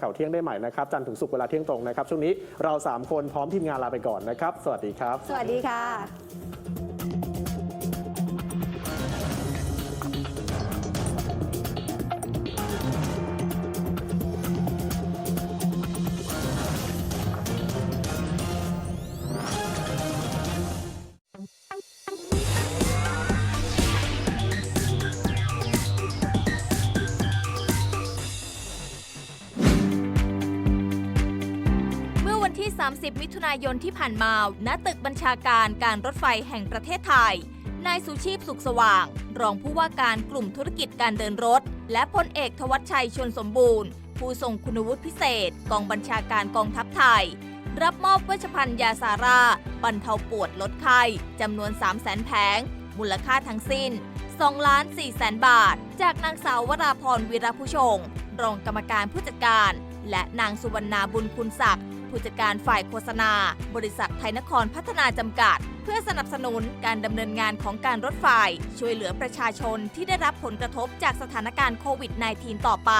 ข่าวเที่ยงได้ใหม่นะครับ จันทร์ถึงศุกร์เวลาเที่ยงตรงนะครับ ช่วงนี้เรา 3 คนพร้อมทีมงานลาไปก่อนนะครับ สวัสดีครับ สวัสดีค่ะ วันที่ 30 มิถุนายนที่ผ่านมา ณ ตึกบัญชาการการรถไฟแห่งประเทศไทย นายสุชีพสุขสว่าง รองผู้ว่าการกลุ่มธุรกิจการเดินรถ และพลเอกทวัชชัยชนสมบูรณ์ ผู้ทรงคุณวุฒิพิเศษ กองบัญชาการกองทัพไทย รับมอบเวชภัณฑ์ยาซาร่าบรรเทาปวดลดไข้จำนวน 3 0 0 0 0 0แผง มูลค่าทั้งสิ้น2ล้าน4แสนบาท จากนางสาววราพรวีรผู้ชง รองกรรมการผู้จัดการ และนางสุวรรณาบุญคุณศักดิ์ผู้จัดการฝ่ายโฆษณา บริษัทไทยนครพัฒนาจำกัด เพื่อสนับสนุนการดำเนินงานของการรถไฟ ช่วยเหลือประชาชนที่ได้รับผลกระทบจากสถานการณ์โควิด -19 ต่อไป